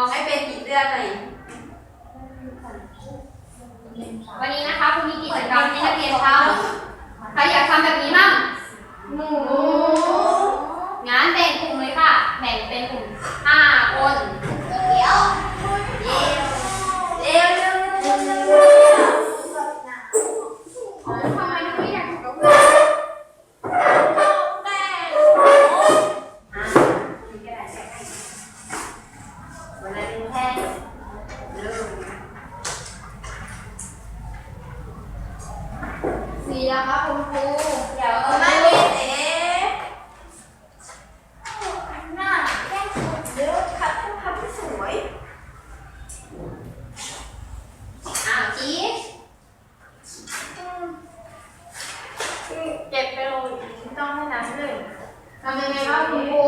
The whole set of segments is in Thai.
องให้เป็นผีเสื้อหน่อยวันนี้นะคะคุณมีกิจกรรมให้นักเรียนทำใครอยากทำแบบนี้มั่งหนูงั้นแบ่งกลุ่มเลยค่ะ แบ่งเป็นกลุ่มห้าคนเดี๋ยว คะคุณครู เดี๋ยว ไม่มีเอ๋หน้าแก้มเยอะคัดต้องคัดให้สวย อ้าวจีด เก็บไปลงไม่ต้องให้น้ำเลย ทำยังไงบ้างคุณครู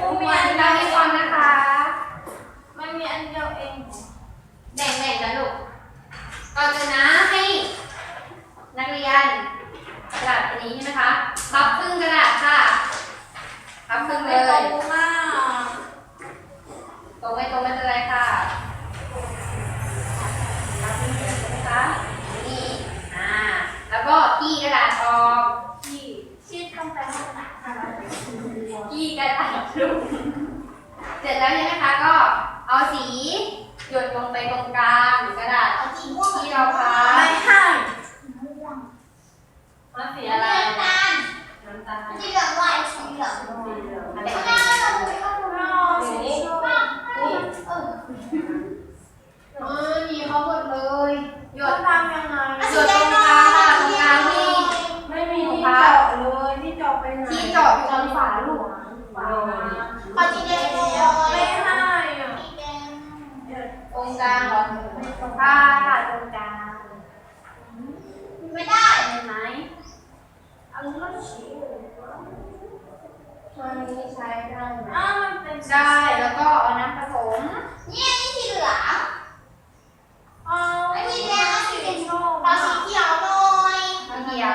ครูมี มี อั อั น น เดี นี้ ยว ให้ฟังนะคะ มันมีอันเดียวเอง แบ่งๆกันลูกก่อนอื่นนะให้นักเรียนกระดาษอันนี้ใช่ไหมคะพับครึ่งกระดาษค่ะพับค รึ่งเลไม่ตรยงมาก ตรงไม่ตรงไม่เป็นไรค่ะพับครึ่งเสร็จใช่ไหมคะนี่อ่าแล้วก็ขี้กระดาษออก ที่ที่ทำไปให้หนักอะไร ขี้กระดาษลูกเสร็จแล้วใช่ไหมคะก็เอาสีหยดลงไปตรงกลางกระดาษที่เราพับ ไม่ให้ มาสีอะไร น้ำตาล น้ำตาล ที่เหลืองไหวสีเหลือง สีเหลือง ไม่ แบ่ง ได้ ๆ เราไม่ต้องรอสีส้มนี่เออ เออนี่เขาหมดเลย หย จะ ด ทำยังไง หยดตรงกลางค่ะตรงกลางนี่ ไม่มีที่เจาะเลยที่เจาะไปไหน ที่เจาะอยู่ตรงฝาลูก ฝาพอจีแดงเลยไม่ให้อะ ตรงกลางเหรอค่ะค่ะตรงกลาง ไม่ได้ เห็นไหม อันนี้มันสี ตัวนี้ใช้ได้ไหม อ้าวมันเป็น ได้แล้วก็เอาน้ำผสมนี่อันนี้สีเหลืองอ๋ออันนี้แดงอันนี้เป็นส้มเอาสีเขียวหน่อยน้ำเขียว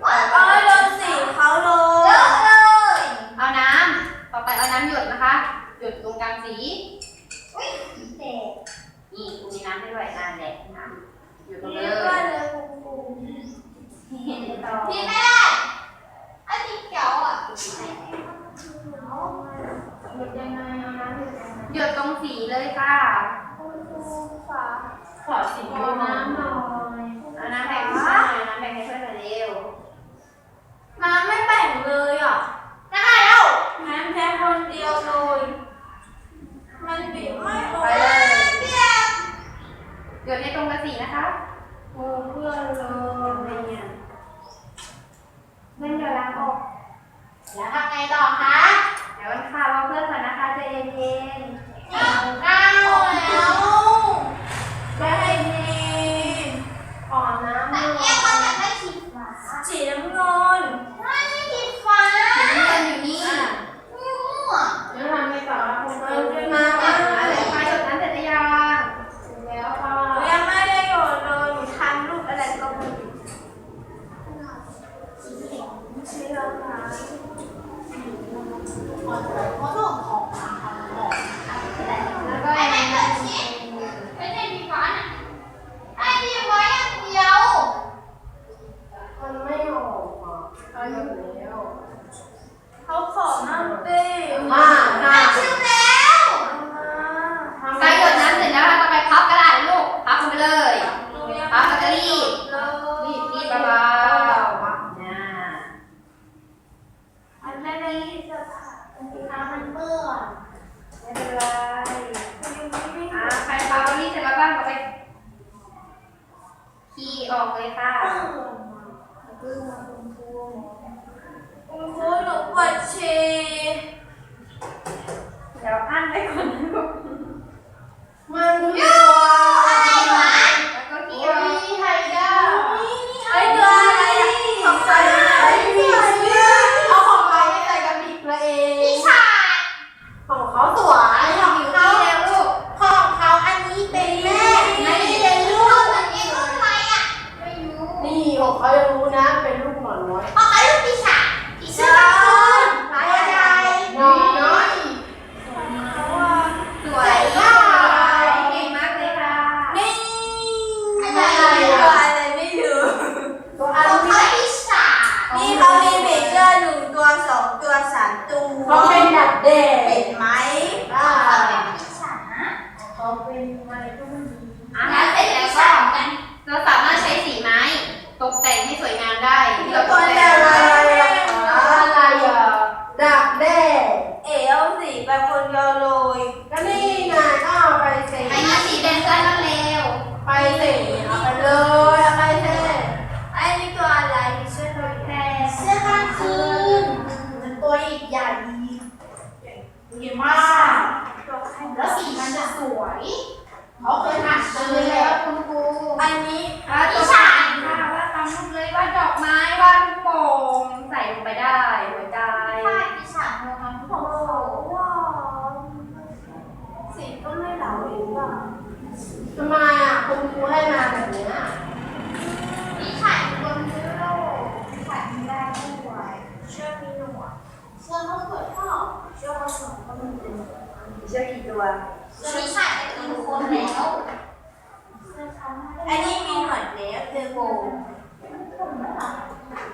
โอ้ยโดนสีเขาเลยเยอะเลยเอาน้ำต่อไปเอาน้ำหยดนะคะ หยดตรงกลางสีอุ้ยเด็กนี่คุณมีน้ำให้ด้วยน้ำแดงน้ำหยดลงนี่เลด้วยยเลยคุณครูต่อพี่ไม่ได้อันสีเขียวอะ ห ยดยังไงเอาน้ำหยดยังไงหยดตรงสีเลยค่ะ คุณครูฝาขอสีน้ำหน่อยเอาน้ำแบ่งให้เพื่อนหน่อยน้ำแบ่งให้เพื่อนหน่อยเร็วน้ำไม่แบ่งเลยอะได้แล้วน้ำแค่คนเดียวเลย มันบีบไม่ออกไปเลยเปียกหยดให้ตรงกับสีนะคะโอ้เพื่อนเลยเนี่ยเพื่อนเดี๋ยวล้างออกแล้วทำไงต่อคะ เดี๋ยวค่ะรอเพื่อนก่อนนะคะใจเย็น ก้าวแล้วไม่ให้ดีขอน้ำแต่แก้วมันอยากได้สีฟ้าสีน้ำเงินไม่สีฟ้า ๆสีน้ำเงินอยู่นี่ มั่ว แล้วทำไงต่อคะคุณ เอ เพื่ อ อน มา มา มา เดี๋ยวไปหยดน้ำเสร็จหรือยัง แล้วค่ะยังไม่ได้โยนเลยหนูทำรูปอะไรก็ไม่รู้สีเหลืองค่ะขอโทษของของของ แล้วก็ยังไงนะ ไม่ใช่สีฟ้าน่ะไอ้ที่ไว้อันเดียว มันไม่ออกอะเอาหยดแล้ว เขาขอน้ำดิ มาค่ะ ชิมแล้ว ไปหยดน้ำเสร็จแล้วเราก็ไปพับกระดาษลูก พับลงไปเลย พับแล้วก็รีบ รีบรีบเบาๆอ่า อันไม่ได้รีบจะอันที่น้ำมันเปื้อนไม่เป็นไรมันยังไม่ได้อ่าใครพับแล้วรีบเสร็จแล้วบ้างก็ไปขี่ออกเลยค่ะเปื้อนคุณครูคุณครูหนูปวดฉี่เดี๋ยวอั้นไปก่อนนะลูก ลูกหมอนน้อยพอเขาลูกปีศาจอีเสื้อคนหัวน้อยสวยมากเก่งมากเลยค่ะนี่อะไรอะไรไม่รู้ตัวอะไรปีศาจนี่เขามีเมเจอร์หนึ่งตัวสองตัวสามตัวเขาเป็นดับเด็กเห็นไหมอ่าปีศาจะเขาเป็นอะไรก็ไม่รู้เสร็จแล้วก็เราสามารถใช้สีไม้ ตกแต่งให้สวยงาม ได้ที่เราตตัวกแต่แต่อะไรอะอะไรอะดักแด้เอ๋เอาสีไปคนเดียวเลยก็นี่ไงก็เอาไปเสไอ้นี่สีแดงก็เร็วไปเสเอาไปเลยเอาไปเสไอ้นี่ตัวอะไรเสื้อตัวแค่เสื้อกลางคืนมันตัวอีกใหญ่มากแล้วสีมันจะสวยเขาเคยหัดซื้อแล้วคุณครู อันนี้ อะตัวฉากค่ะว่าทำรูปเลยวาดดอกไม้วาดลูกโป่งใส่ลงไปได้หัวใจ ใช่อิจฉาโมทำผมว้าวสีก็ไม่เหลาอีกว่ะ ทำไมอะคุณครูให้มาแบบเนี้ย พี่ถ่ายบนเสื้อโลกถ่ายไม่ได้ด้วยเสื้อมีหนวดเสื้อเขาสวยพ่อ เสื้อเขาสวยก็มีหนวดเชือกกี่ตัวมีฉากเป็นตัวคนแล้วอันนี้มีหนวดแล้วเจอโบ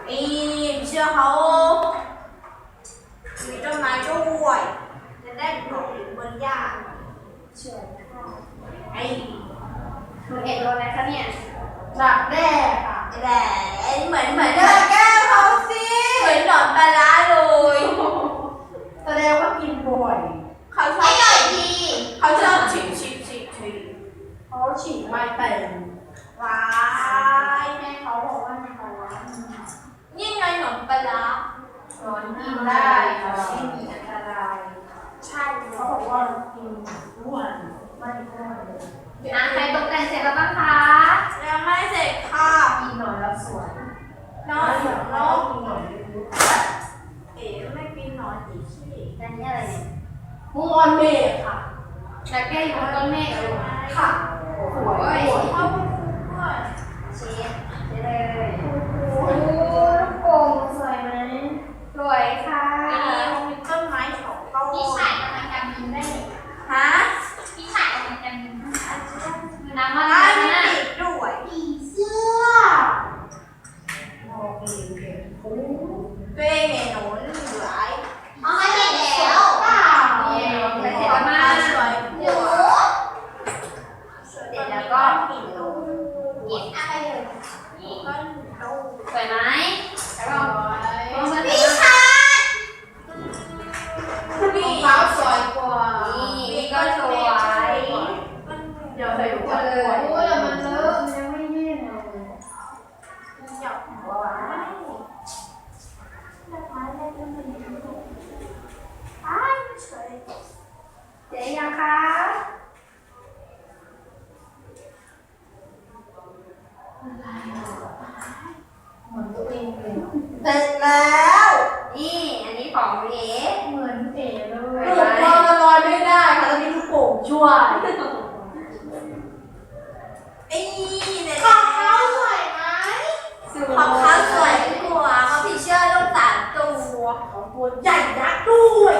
มีเชื่อเขามีต้นไม้ด้วยจะได้เกาะอยู่บนหญ้าเชื่อไอ้หนูเห็นโดนอะไรคะเนี่ยดักแด้ค่ะแหละเหมือนเหมือนเจอแก้วเขาสิเหมือนหนอนปลาร้าเลยแส ดงว่ากินบ่อย เขาชอบหน่อยดีเขาชอบชิมชิมชิมชิมเขาฉีดไม่เป็นว้ายแม่เขาบอกว่าในร้อนนี่ไงหนอนปลาร้านอนกินได้ค่ะไม่มีอันตรายใช่เขาบอกว่ากินอ้วนไม่อ้วนเลย อะใครตกแต่งเสร็จแล้วบ้างคะ ยังไม่เสร็จค่ะกินหน่อยแล้วสวย นอน แล้ว นอน กินหน่อยเยอะ เอ๋ไม่ปีนนอนอีกที่ อันนี้อะไรเนี่ย ๆมุง ออนเมฆค่ะแล้วแก้วอยู่บนต้นเมฆเหรอลูกค่ะ สวยสวยพ่อคุณครูด้วย เชฟเชฟเลยโอ้ลูกโป่งสวยไหมสวยค่ะ อันนี้มันมีต้นไม้สองต้น พี่ชายกำลังจะบินได้เลย ฮะ พี่ชายกำลังจะบินมีน้ำมัน ไอ้ ไหม มี นะ ปีกด้วย ผีเสื้อโอเคโอเคโอ้ ตัวเองไงหนูเหลือไอ้ อ๋อเสร็จแล้ว เปล่า เย้เสร็จแล้วมา สวย หนู เสร็จแล้วก็หินลง หยิบอะไรเลย นี่ก็หินลง สวยไหมแล้วก็ลองมา พี่ ดู ชาย รองเท้าสวยกว่า นี่นี่ก็สวย เดี๋ยวใส่หัวเลยโอ้ยแต่มันเลอะมันยังไม่แห้งเลย อยากหัวไว้ดอกไม้อะไรก็ไม่รู้อ้ายเฉย เจ๊ยังคะ เหมือนตัวเองเลยเสร็จ แล้ว นี่อันนี้ของเอ๋เหมือนเอ๋เลสวยยไหมลูกเรามันลอยไม่ได้ค่ะต้องมีลูกโป่งช่วยไอ้เนี่ยของเขาสวยไหมสวยของเขาสวยกว่าเขาพี่เชื่อลูกสามตัวของตัวใหญ่ยักษ์ด้วย